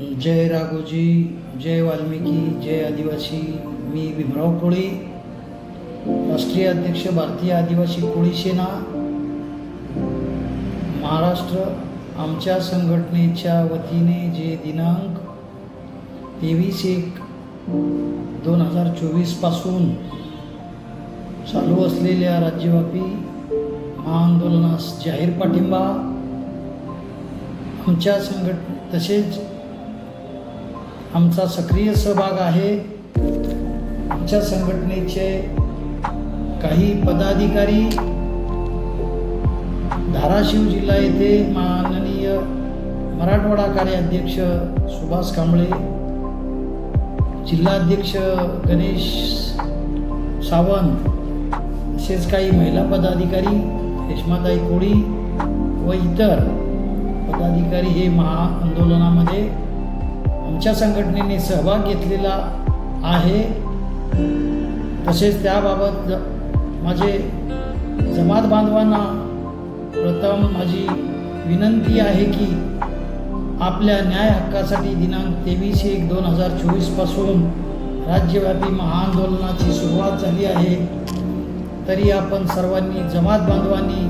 जय राघोजी जय वाल्मिकी जय आदिवासी मी भीमराव कोळी राष्ट्रीय अध्यक्ष भारतीय आदिवासी कोळी सेना महाराष्ट्र आमच्या संघटनेच्या वतीने जे दिनांक तेवीस एक दोन हजार चोवीसपासून चालू असलेल्या राज्यव्यापी महाआंदोलनास जाहीर पाठिंबा आमच्या संघट तसेच आमचा सक्रिय सहभाग आहे. आमच्या संघटनेचे काही पदाधिकारी धाराशिव जिल्हा येथे माननीय मराठवाडा कार्याध्यक्ष सुभाष कांबळे जिल्हाध्यक्ष गणेश सावंत तसेच काही महिला पदाधिकारी रेश्माताई कोळी व इतर पदाधिकारी हे महाआंदोलनामध्ये आमच्या संघटनेने सहभाग घेतलेला आहे. तसेच त्याबाबत ज- माझे जमात बांधवांना प्रथम माझी विनंती आहे की आपल्या न्याय हक्कासाठी दिनांक तेवीस एक दोन हजार चोवीसपासून राज्यव्यापी महाआंदोलनाची सुरुवात झाली आहे. तरी आपण सर्वांनी जमात बांधवांनी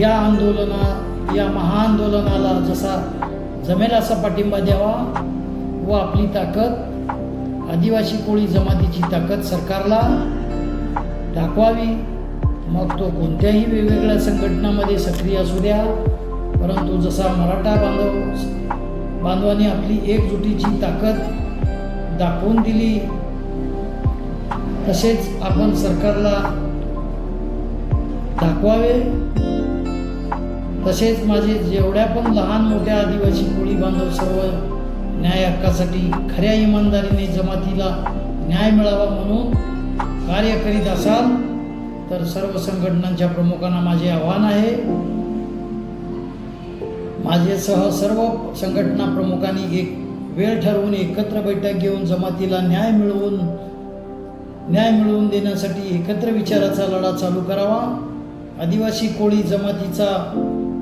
या आंदोलना या महाआंदोलनाला जसा जमेल असा पाठिंबा द्यावा. व आपली ताकद आदिवासी कोळी जमातीची ताकद सरकारला दाखवावी. मग तो कोणत्याही वेगवेगळ्या संघटनामध्ये सक्रिय असू द्या परंतु जसा मराठा बांधव बांधवांनी आपली एकजुटीची ताकद दाखवून दिली तसेच आपण सरकारला दाखवावे. तसेच माझे जेवढ्या पण लहान मोठ्या आदिवासी कोळी बांधव सर्व न्याय हक्कासाठी खऱ्या इमानदारीने जमातीला न्याय मिळावा म्हणून कार्य करीत असाल तर सर्व संघटनांच्या प्रमुखांना माझे आव्हान आहे. माझेसह सर्व संघटना प्रमुखांनी एक वेळ ठरवून एकत्र बैठक घेऊन जमातीला न्याय मिळवून न्याय मिळवून देण्यासाठी एकत्र विचाराचा लढा चालू करावा. आदिवासी कोळी जमातीचा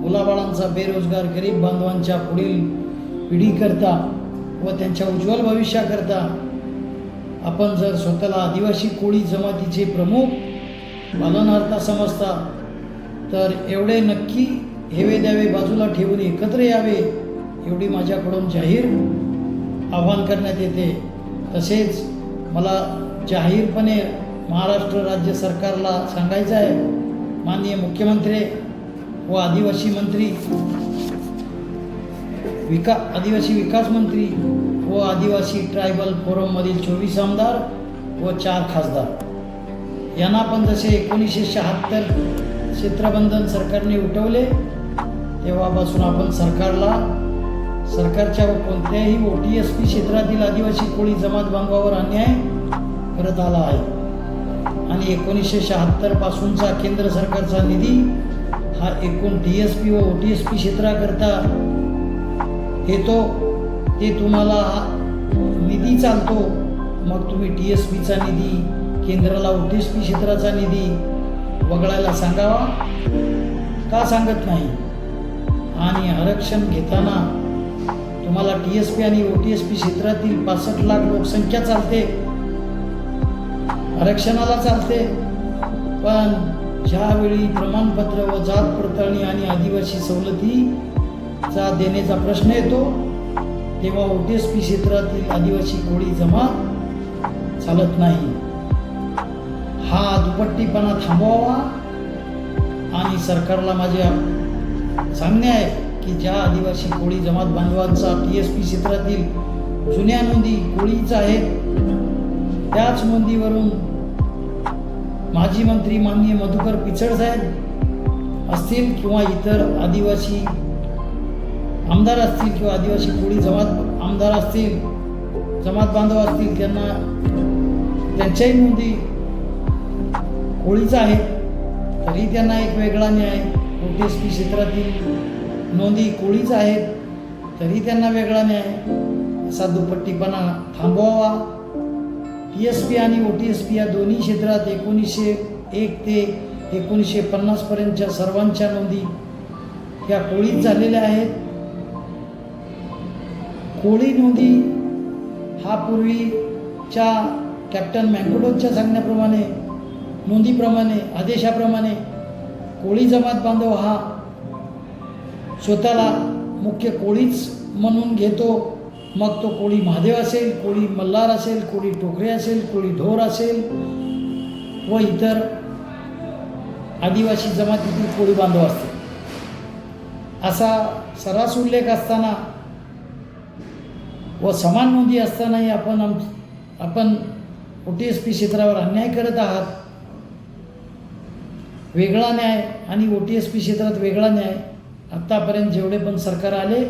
मुलाबाळांचा बेरोजगार गरीब बांधवांच्या पुढील पिढीकरता व त्यांच्या उज्ज्वल भविष्याकरता आपण जर स्वतःला आदिवासी कोळी जमातीचे प्रमुख पालनहर्ता समजता तर एवढे नक्की हेवे द्यावे बाजूला ठेवून एकत्र यावे एवढी माझ्याकडून जाहीर आव्हान करण्यात येते. तसेच मला जाहीरपणे महाराष्ट्र राज्य सरकारला सांगायचं आहे माननीय मुख्यमंत्री व आदिवासी मंत्री विका आदिवासी विकास मंत्री व आदिवासी ट्रायबल फोरममधील चोवीस आमदार व चार खासदार. यांना पण जसे एकोणीसशे शहात्तर क्षेत्रबंधन सरकारने उठवले तेव्हापासून आपण सरकारला सरकारच्या व कोणत्याही ओ टी एस पी क्षेत्रातील आदिवासी कोळी जमात बांधवावर अन्याय करत आला आहे. आणि एकोणीसशे शहात्तर पासूनचा केंद्र सरकारचा निधी हा एकूण डी एस पी व ओ टी एस पी क्षेत्राकरता येतो ते तुम्हाला निधी चालतो. मग तुम्ही टी एस पीचा निधी केंद्राला ओ टी एस पी क्षेत्राचा निधी वगळायला सांगावा? का सांगत नाही? आणि आरक्षण घेताना तुम्हाला टी एस पी आणि ओ टी एस पी क्षेत्रातील पासष्ट लाख लोकसंख्या चालते. आरक्षणाला चालते. पण ज्यावेळी प्रमाणपत्र व जात पडताळणी आणि आदिवासी सवलती चा देण्याचा प्रश्न येतो. तेव्हा ओ टी एस पी क्षेत्रातील आदिवासी कोळी जमात चालत नाही. हा दुपट्टीपणा थांबवावा. आणि सरकारला माझे सांगणे आहे की ज्या आदिवासी कोळी जमात बांधवांचा टी एस पी क्षेत्रातील जुन्या नोंदी कोळीच आहेत त्याच नोंदीवरून माजी मंत्री माननीय मधुकर पिचड साहेब असतील किंवा इतर आदिवासी आमदार असतील किंवा आदिवासी कोळी जमात आमदार असतील जमात बांधव असतील त्यांना त्यांच्याही नोंदी कोळीच आहेत तरी त्यांना एक वेगळा न्याय ओ टी एस पी क्षेत्रातील नोंदी कोळीच आहेत. तरी त्यांना वेगळा न्याय असा दुपट्टीपणा थांबवावा. टी एस पी आणि ओ टी एस पी या दोन्ही क्षेत्रात एकोणीसशे एक ते एकोणीसशे पन्नासपर्यंतच्या सर्वांच्या नोंदी या कोळीत झालेल्या आहेत. कोळी नोंदी हा पूर्वीच्या कॅप्टन मँकोडोच्या सांगण्याप्रमाणे नोंदीप्रमाणे आदेशाप्रमाणे कोळी जमात बांधव हा स्वतःला मुख्य कोळीच म्हणून घेतो. मग तो कोळी महादेव असेल कोळी मल्हार असेल कोळी टोकरे असेल कोळी ढोर असेल व इतर आदिवासी जमातीतील कोळी बांधव असतील. असा सर्रास उल्लेख असताना व समान नोंदी असतानाही आपण आम आपण ओ टी एस पी क्षेत्रावर अन्याय करत आहात. वेगळा न्याय आणि ओ टी एस पी क्षेत्रात वेगळा न्याय आत्तापर्यंत जेवढे पण सरकार आले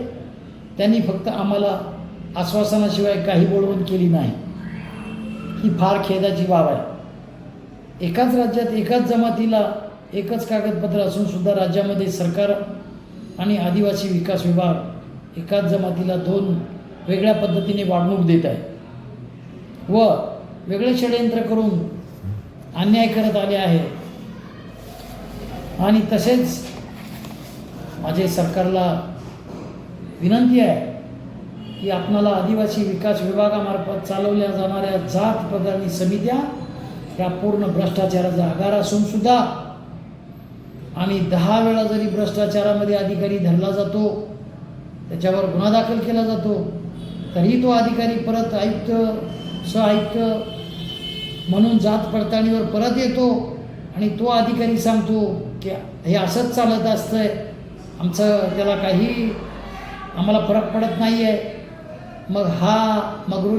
त्यांनी फक्त आम्हाला आश्वासनाशिवाय काही बोलवण केली नाही. ही फार खेदाची बाब आहे. एकाच राज्यात एकाच जमातीला एकच कागदपत्र असूनसुद्धा राज्यामध्ये सरकार आणि आदिवासी विकास विभाग एकाच जमातीला दोन वेगळ्या पद्धतीने वागणूक देत आहे. व वेगळे षडयंत्र करून अन्याय करत आले आहे. आणि तसेच माझे सरकारला विनंती आहे की आपणाला आदिवासी विकास विभागामार्फत चालवल्या जाणाऱ्या जात प्रधानी समित्या ह्या पूर्ण भ्रष्टाचाराचा आगार असून सुद्धा आणि दहा वेळा जरी भ्रष्टाचारामध्ये अधिकारी धरला जातो त्याच्यावर गुन्हा दाखल केला जातो तरी तो अधिकारी परत आयुक्त सहआयुक्त म्हणून जात पडताळणीवर परत येतो आणि तो अधिकारी सांगतो की हे असंच चालत असतंय. आमचं त्याला काही आम्हाला फरक पडत नाही आहे मग हा मगरुरी